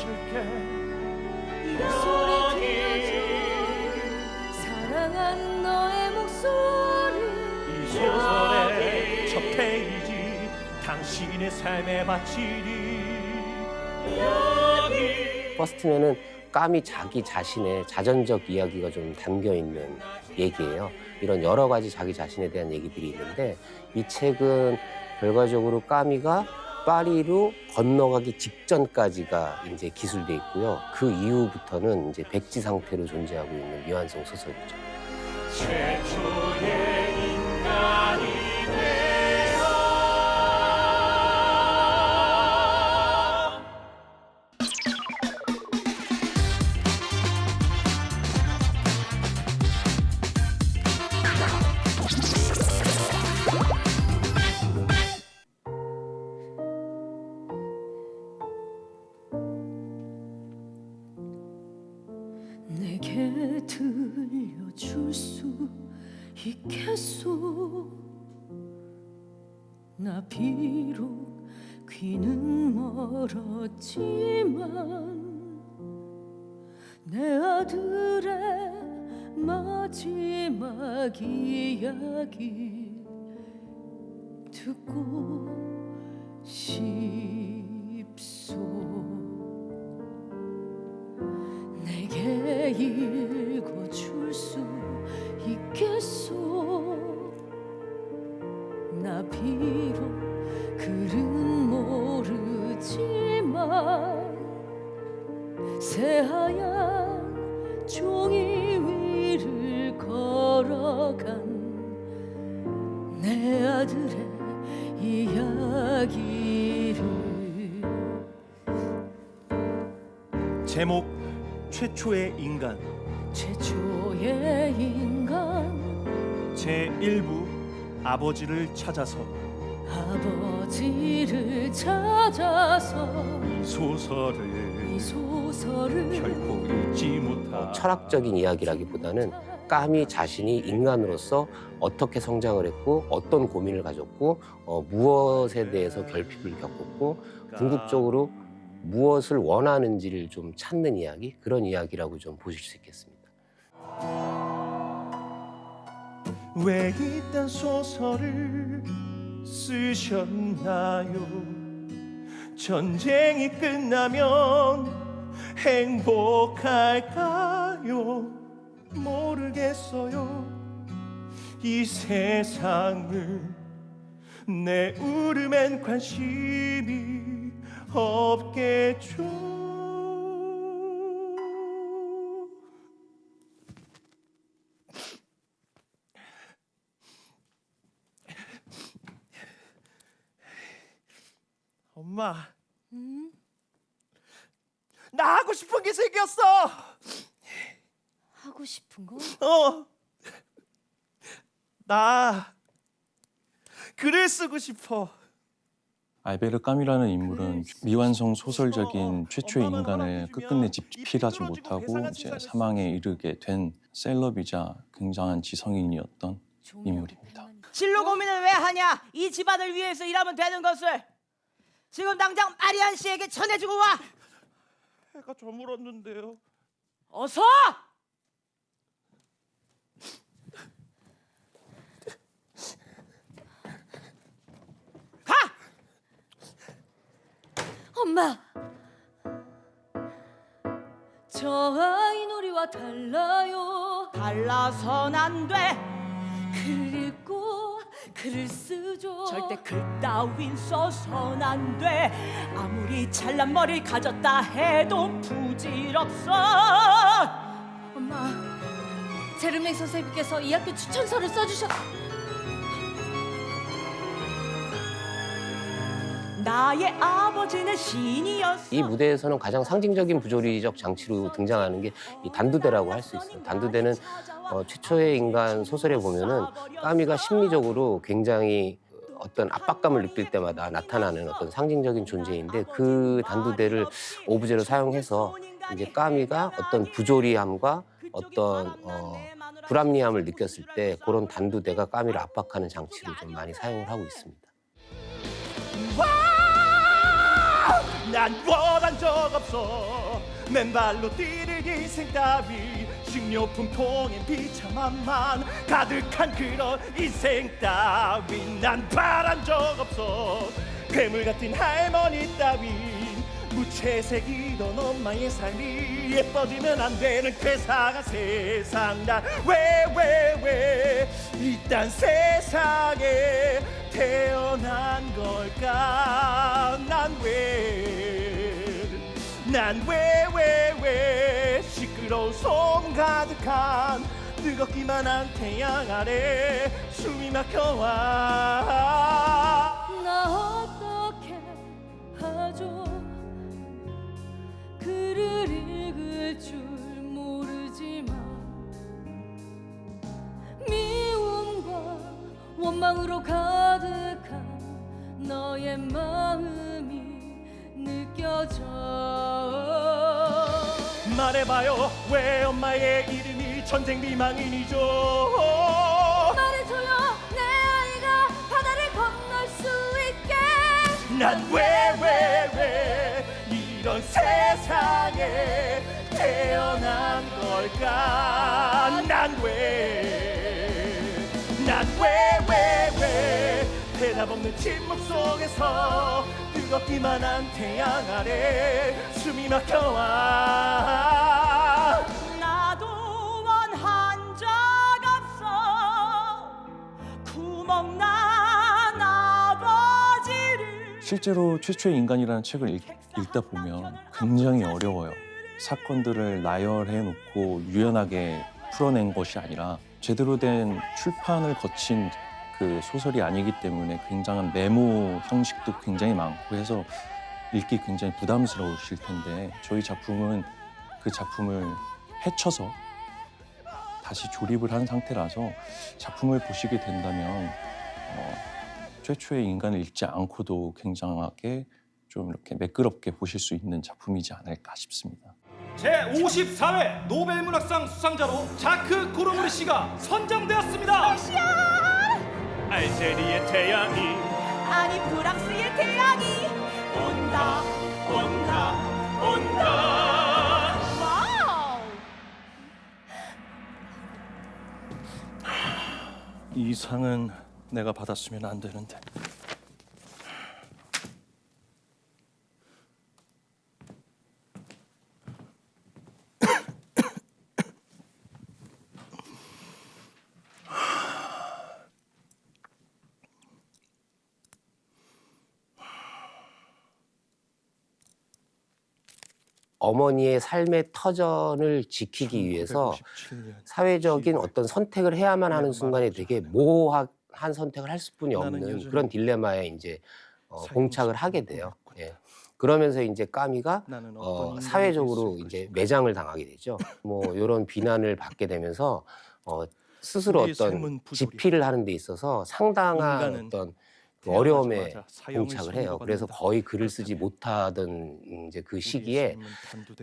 들어줄게 소리 들려줘. 사랑한 너의 목소리. 이 소설의 첫 페이지 당신의 삶에 바치리 여기 퍼스트맨은 까미 자기 자신의 자전적 이야기가 좀 담겨 있는 얘기예요. 이런 여러 가지 자기 자신에 대한 얘기들이 있는데 이 책은 결과적으로 까미가 파리로 건너가기 직전까지가 이제 기술돼 있고요. 그 이후부터는 이제 백지 상태로 존재하고 있는 미완성 소설이죠. 최초 내게 들려줄 수 있겠소. 나 비록 귀는 멀었지만 내 아들의 마지막 이야기 듣고 싶소 새하얀 종이 위를 걸어간 내 아들의 이야기를. 제목 최초의 인간. 최초의 인간. 제1부 아버지를 찾아서 아버지를 찾아서 이 소설을 이 소설을 결코 읽지 못하 철학적인 이야기라기보다는 까미 자신이 인간으로서 어떻게 성장을 했고 어떤 고민을 가졌고 어, 무엇에 대해서 결핍을 겪었고 궁극적으로 무엇을 원하는지를 좀 찾는 이야기 그런 이야기라고 좀 보실 수 있겠습니다. 왜 이딴 소설을 쓰셨나요? 전쟁이 끝나면 행복할까요? 모르겠어요. 이 세상을 내 울음엔 관심이 없겠죠. 엄마, 음? 나 하고 싶은 게 생겼어. 하고 싶은 거? 어, 나 글을 쓰고 싶어. 알베르 까미라는 인물은 미완성 소설적인 최초의 인간을 끝끝내 집필하지 못하고 이제 사망에 이르게 된 셀럽이자 굉장한 지성인이었던 인물입니다. 진로 고민을 왜 하냐? 이 집안을 위해서 일하면 되는 것을 지금 당장 마리안 씨에게 전해주고 와. 해가 저물었는데요. 어서! 가! 엄마! 저 아이 놀이와 달라요 달라선 안 돼. 글 읽고 글을 쓰죠 절대 글 따윈 써선 안 돼. 아무리 잘난 머리를 가졌다 해도 부질없어. 엄마 제르맹 선생님께서 이 학교 추천서를 써주셨 나의 아버지는 신이었어. 이 무대에서는 가장 상징적인 부조리적 장치로 등장하는 게 이 단두대라고 할 수 있어요. 단두대는 어, 최초의 인간 소설에 보면은 까미가 심리적으로 굉장히 어떤 압박감을 느낄 때마다 나타나는 어떤 상징적인 존재인데 그 단두대를 오브제로 사용해서 이제 까미가 어떤 부조리함과 어떤 어, 불합리함을 느꼈을 때 그런 단두대가 까미를 압박하는 장치로 좀 많이 사용을 하고 있습니다. 난 원한 적 없어. 맨발로 뛰는 인생 따위 식료품 통엔 비참함만 가득한 그런 인생 따위 난 바란 적 없어. 괴물 같은 할머니 따위 무채색이던 엄마의 삶이 예뻐지면 안 되는 괴상한 세상 난왜왜 왜 이딴 세상에 태어난 걸까? 난왜난왜왜 왜 시끄러운 소음 가득한 뜨겁기만 한 태양 아래 숨이 막혀와. 나 말해봐요. 왜 엄마의 이름이 전쟁 비망인이죠? 말해줘요. 내 아이가 바다를 건널 수 있게. 난 왜 왜 왜 이런 세상에 태어난 걸까? 난왜난왜왜왜 대답 없는 침묵 속에서 뜨겁기만 한 태양 아래 숨이 막혀와 실제로 최초의 인간이라는 책을 읽, 읽다 보면 굉장히 어려워요. 사건들을 나열해 놓고 유연하게 풀어낸 것이 아니라 제대로 된 출판을 거친 그 소설이 아니기 때문에 굉장한 메모 형식도 굉장히 많고 해서 읽기 굉장히 부담스러우실 텐데 저희 작품은 그 작품을 헤쳐서 다시 조립을 한 상태라서 작품을 보시게 된다면 어, 최초의 인간을 읽지 않고도 굉장하게 좀 이렇게 매끄럽게 보실 수 있는 작품이지 않을까 싶습니다. 제54회 노벨문학상 수상자로 자크 고르무리 씨가 선정되었습니다. 알제리의 태양이 아니 프랑스의 태양이 온다 온다 온다 이 상은 내가 받았으면 안 되는데. 어머니의 삶의 터전을 지키기 위해서 1997년 사회적인 어떤 선택을 해야만 하는 내가 순간에 되게. 모호한 선택을 할 수뿐이 없는 그런 딜레마에 이제 어, 봉착을 하게 돼요. 예. 그러면서 이제 까미가 어, 사회적으로 이제. 매장을 당하게 되죠. 뭐 이런 비난을 받게 되면서 어, 스스로 어떤. 지피를 하는 데 있어서 상당한 어떤 그 어려움에 봉착을 해요. 그래서 거의 글을 쓰지 못하던 이제 그 시기에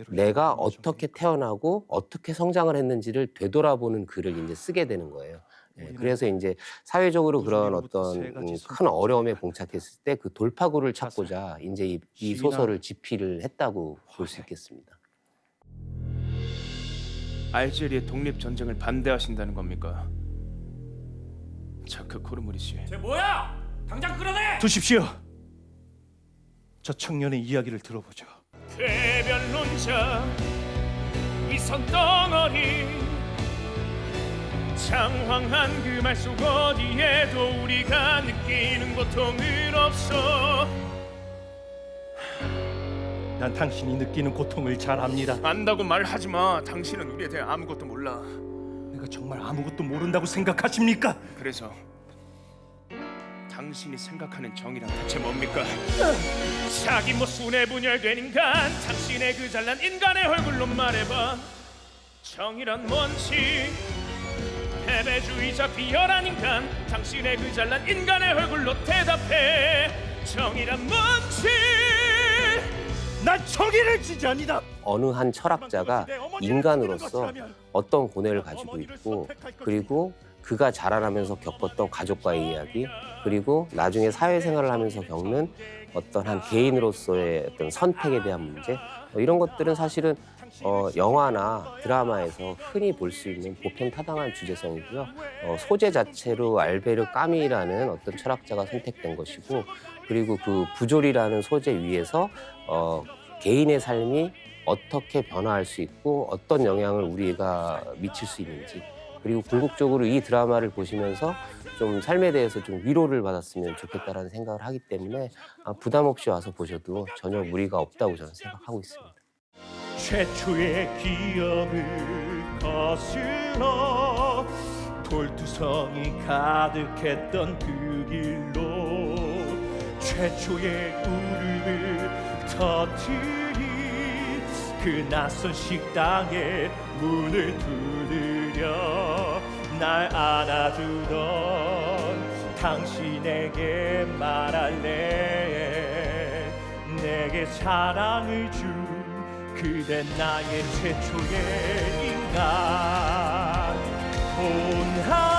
내가 어떻게. 태어나고 어떻게 성장을 했는지를 되돌아보는 글을 이제 쓰게 되는 거예요. 예, 그래서 이제 사회적으로 그런 어떤 음, 큰 어려움에. 봉착했을 때 그 돌파구를 찾고자 이제 이, 소설을 집필을 했다고 볼 수. 있겠습니다. 알제리의 독립 전쟁을 반대하신다는 겁니까? 자크 코르무리 씨. 쟤 뭐야? 당장 끌어내! 두십시오. 저 청년의 이야기를 들어보죠. 대변론자 위선 덩어리. 장황한 그 말 속 어디에도 우리가 느끼는 고통은 없어. 난 당신이 느끼는 고통을 잘 압니다. 안다고 말하지 마. 당신은 우리에 대해 아무것도 몰라. 내가 정말 아무것도 모른다고 생각하십니까? 그래서 당신이 생각하는 정의란 대체 뭡니까? 자기 뭐 순회 분열된 인간 당신의 그 잘난 인간의 얼굴로 말해봐. 정의란 뭔지? 패배주의자 비열한 인간 당신의 그 잘난 인간의 얼굴로 대답해. 정의란 뭔지? 난 정의를 지지합니다. 어느 한 철학자가 인간으로서 어떤 고뇌를 가지고 있고 그리고 그가 자라나면서 겪었던 가족과의 이야기 그리고 나중에 사회생활을 하면서 겪는 어떤 한 개인으로서의 어떤 선택에 대한 문제 어, 이런 것들은 사실은 어, 영화나 드라마에서 흔히 볼 수 있는 보편 타당한 주제성이고요. 어, 소재 자체로 알베르 까미라는 어떤 철학자가 선택된 것이고 그리고 그 부조리라는 소재 위에서 어, 개인의 삶이 어떻게 변화할 수 있고 어떤 영향을 우리가 미칠 수 있는지 그리고 궁극적으로 이 드라마를 보시면서 좀 삶에 대해서 좀 위로를 받았으면 좋겠다라는 생각을 하기 때문에 아, 부담 없이 와서 보셔도 전혀 무리가 없다고 저는 생각하고 있습니다. 최초의 기억을 거슬러 돌투성이 가득했던 그 길로 최초의 울음을 터뜨린 그 낯선 식당에 문을 두드려 날 안아주던 당신에게 말할래. 내게 사랑을 준 그대 나의 최초의 인간 온하